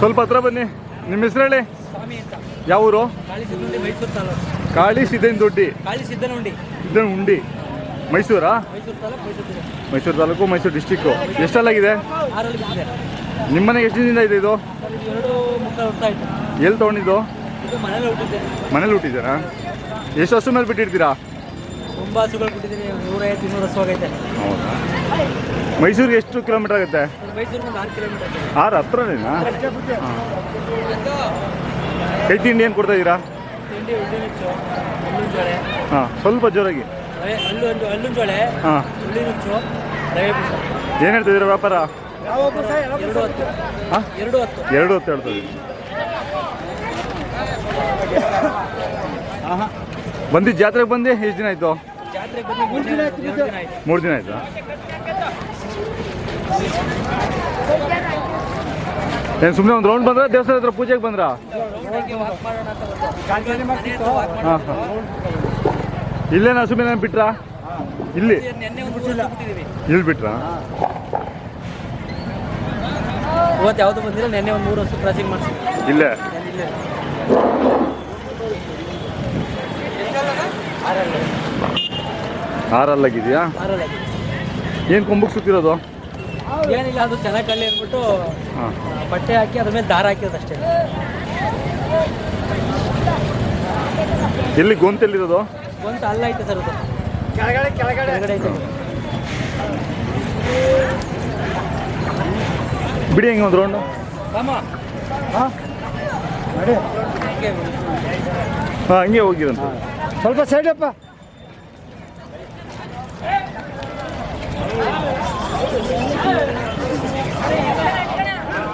ಸ್ವಲ್ಪ ಹತ್ರ ಬನ್ನಿ. ನಿಮ್ಮ ಹೆಸರು ಹೇಳಿ? ಯಾವ ಊರು? ಮೈಸೂರು ಕಾಳಿ ಸಿದ್ದನ್ ದುಡ್ಡಿ ಸಿದ್ದನ್ ಉಂಡಿ ಮೈಸೂರಾ? ಮೈಸೂರು ತಾಲೂಕು ಮೈಸೂರು ಡಿಸ್ಟಿಕ್ಕು ಎಷ್ಟಲ್ಲಾಗಿದೆ? ನಿಮ್ಮನೆಗೆ ಎಷ್ಟು ದಿನದಿಂದ ಇದೆ ಇದು? ಎಲ್ಲಿ ತಗೊಂಡಿದ್ದು? ಮನೇಲಿ ಹುಟ್ಟಿದ್ದೀರಾ? ಎಷ್ಟು ಹಸು ಮೇಲೆ ಬಿಟ್ಟಿರ್ತೀರಾ? ತುಂಬ ಹಸುಗಳು ಬಿಟ್ಟಿದ್ದೀನಿ. ನೂರೈವತ್ತು ಇನ್ನೂರು ಹಸು ಆಗೈತೆ. ಹೌದಾ? ಮೈಸೂರಿಗೆ ಎಷ್ಟು ಕಿಲೋಮೀಟರ್ ಆಗುತ್ತೆ? ಆರು ಹತ್ರನೇನಾ? ಕೈ ತಿಂಡಿ ಏನು ಕೊಡ್ತಾ ಇದ್ದೀರಾ? ಹಾಂ ಸ್ವಲ್ಪ ಜೋರಾಗಿ. ಹಾಂ. ಏನು ಹೇಳ್ತಾ ಇದ್ದೀರಾ ವ್ಯಾಪಾರ? ಎರಡು ಹತ್ತು. ಹಾಂ? ಎರಡು ಹತ್ತು. ಹೇಳ್ತಾ ಇದ್ದೀವಿ ಬಂದಿದ್ದು ಜಾತ್ರೆಗೆ ಬಂದು? ಎಷ್ಟು ದಿನ ಆಯಿತು. ಮೂರು ದಿನ ಆಯ್ತು, ಎರಡು ದಿನ ಆಯ್ತು ಮೂರು ದಿನ ಆಯಿತಾ ಏನು ಸುಮ್ಮನೆ ಒಂದು ರೌಂಡ್ ಬಂದ್ರ? ದೇವಸ್ಥಾನ ಹತ್ರ ಪೂಜೆಗೆ ಬಂದ್ರಾ? ಹಾಂ ಹಾಂ. ಇಲ್ಲೇನಾ ಸುಮ್ಮನೆ ಬಿಟ್ರಾ? ಇಲ್ಲಿ. ಇಲ್ಲಿ ಬಿಟ್ರಾ? ಇವತ್ತು ಯಾವುದು ಬಂದಿಲ್ಲ ನೆನ್ನೆ ಒಂದು ಮೂರು ವರ್ಷ ಕ್ರಾಸಿಂಗ್ ಮಾಡಿಸಿ. ಇಲ್ಲೇ. ಆರಲ್ಲಾಗಿದೆಯಾ? ಏನು ಕೊಂಬಕ್ಕೆ ಸುತ್ತಿರೋದು? ಏನಿಲ್ಲ ಅದು ಚೆನ್ನಾಗಿ ಕಳ್ಳಿ ಅಂದ್ಬಿಟ್ಟು ಹಾಂ. ಬಟ್ಟೆ ಹಾಕಿ ಅದ್ರ ಮೇಲೆ ದಾರ ಹಾಕಿರೋದು ಅಷ್ಟೇ. ಎಲ್ಲಿ ಗೊಂತೆಲ್ಲಿರೋದು ಗೊಂತ ಅಲ್ಲ ಐತೆ ಸರ್ ಅದು. ಕೆಳಗಡೆ ಕೆಳಗಡೆ. ಐತೆ. ಬಿಡಿ ಹೆಂಗೆ ಒಂದು ರೌಂಡು ಹಾಂ. ಹಂಗೆ ಹೋಗಿರಂತ ಸ್ವಲ್ಪ ಸೈಡಪ್ಪ